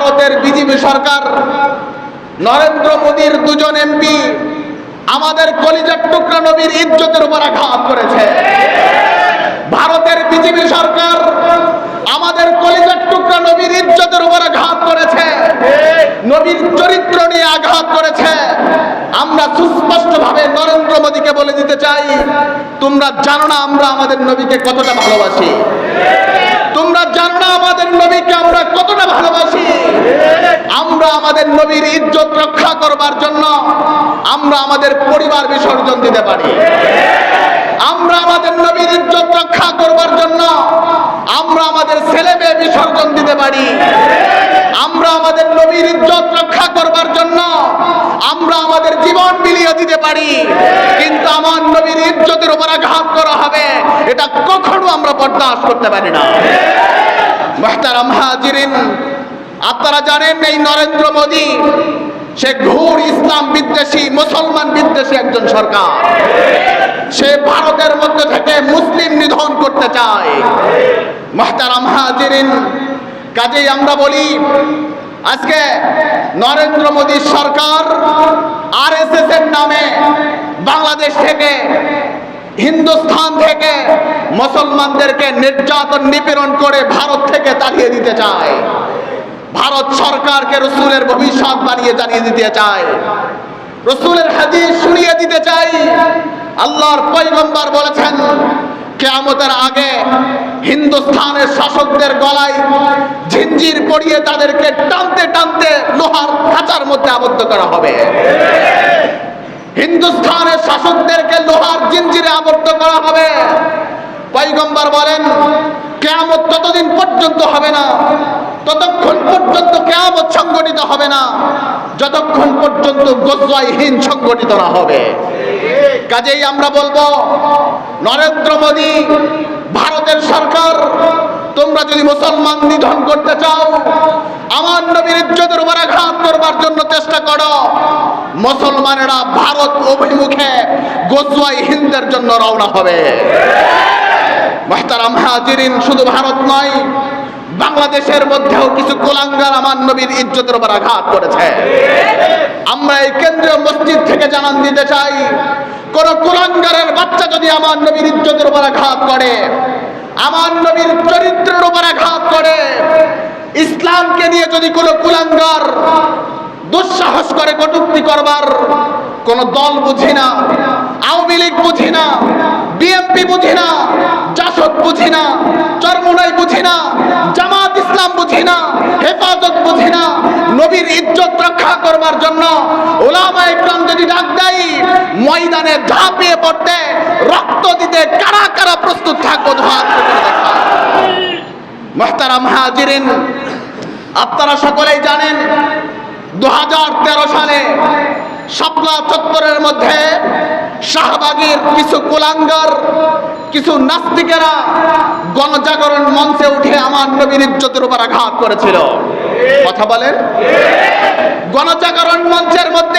ভারতের বিজেপি সরকার, নরেন্দ্র মোদীর দুজন এমপি আমাদের কলিজার টুকরা নবীর ইজ্জতের উপর আঘাত করেছে। ভারতের বিজেপি সরকার আমাদের কলিজার টুকরা নবীর ইজ্জতের উপর আঘাত করেছে। নবীর চরিত্র নিয়ে আঘাত করেছে। আমরা সুস্পষ্টভাবে নরেন্দ্র মোদীকে বলে দিতে চাই, তোমরা জানো না আমরা আমাদের নবীকে কতটা ভালোবাসি তোমরা জানো না আমাদের নবীকে আমরা কতটা ভালোবাসি আমরা আমাদের নবীর ইজ্জত রক্ষা করবার জন্য আমরা আমাদের পরিবার বিসর্জন দিতে পারি। আমরা আমাদের নবীর ইজ্জত রক্ষা করবার জন্য আমরা আমাদের ছেলে মেয়ে বিসর্জন দিতে পারি। আমরা আমাদের নবীর ইজ্জত রক্ষা করবার জন্য আমরা আমাদের জীবন বিলিয়ে দিতে পারি। কিন্তু আমার নবীর ইজ্জতের উপর আঘাত করা হবে, এটা কখনো আমরা বরদাস্ত করতে পারি না। হাজিরিন আপনারা জানেন এই নরেন্দ্র মোদী, সে ঘোর ইসলাম বিদ্বেষী, মুসলমান বিদ্বেষী একজন সরকার। সে ভারতের মধ্যে থেকে মুসলিম নিধন করতে চায়। কাজেই আমরা বলি, আজকে নরেন্দ্র মোদীর সরকার আর এর নামে বাংলাদেশ থেকে, হিন্দুস্থান থেকে মুসলমানদেরকে নির্যাতন নিপীড়ন করে ভারত থেকে তাড়িয়ে দিতে চায়। ভারত সরকারকে রসুলের ভবিষ্যৎ বানিয়ে জানিয়ে দিতে চায়। রসুলের হাদিস শুনিয়ে দিতে চাই। আল্লাহর পৈগম্বর বলেছেন, কেয়ামতের আগে হিন্দুস্থানের শাসকদের গলায় ঝিঞ্জির পড়িয়ে তাদেরকে টানতে টানতে লোহার খাঁচার মধ্যে আবদ্ধ করা হবে। হিন্দুস্থানের শাসকদেরকে লোহার জিঞ্জিরে আবদ্ধ করা হবে। পৈগম্বর বলেন, কেয়ামত ততদিন পর্যন্ত হবে না। ততক্ষণ পর্যন্ত কেয়ামত সংগঠিত হবে না। যতক্ষণ পর্যন্ত গজওয়াইহীন সংগঠিত না হবে। কাজেই আমরা বলব, নরেন্দ্র মোদী, ভারতের সরকার, তোমরা যদি মুসলমান নিধন করতে চাও, আমার নবীর ইজ্জতের উপর আঘাত করবার জন্য চেষ্টা করো। মুসলমানেরা ভারত অভিমুখে গোসওয়াই হিন্দের জন্য রওনা হবে। মাহতারাম হাজিরিন, শুধু ভারত নয় বাংলাদেশের মধ্যেও কিছু কোলাঙ্গার আমার নবীর ইজ্জতের উপর আঘাত করেছে। আমরা এই কেন্দ্রীয় মসজিদ থেকে জানান দিতে চাই, কোন কুলাঙ্গারের বাচ্চা যদি আমার নবীর ইজ্জতের উপর আঘাত করে, আমার নবীর চরিত্রের উপর আঘাত করে, ইসলামকে নিয়ে যদি কোনো কুলাঙ্গার দুঃসাহস করে, কটুক্তি করবার কোন দল বুঝি না, আওয়ামী লীগ বুঝি না বিএমপি বুঝি না, জাসদ বুঝি না, চরমুনাই বুঝি না, জামাত ইসলাম বুঝি না, হেফাজত বুঝি না, নবীর ইজ্জত রক্ষা করবার জন্য ওলামা ইকরাম যদি ডাক দেয়, ময়দানে ঝাঁপিয়ে পড়তে, রক্ত দিতে কারা কারা প্রস্তুত থাকব হাত করে দেখা আপনারা সকলেই জানেন দু হাজার তেরো সালে শাপলা চত্বরের মধ্যে শাহবাগের কিছু কুলাঙ্গার, কিছু নাস্তিকেরা গণজাগরণ মঞ্চে উঠে আমার নবীর ইজ্জতের উপর আঘাত করেছিল। কথা বলেন? গণজাগরণ মঞ্চের মধ্যে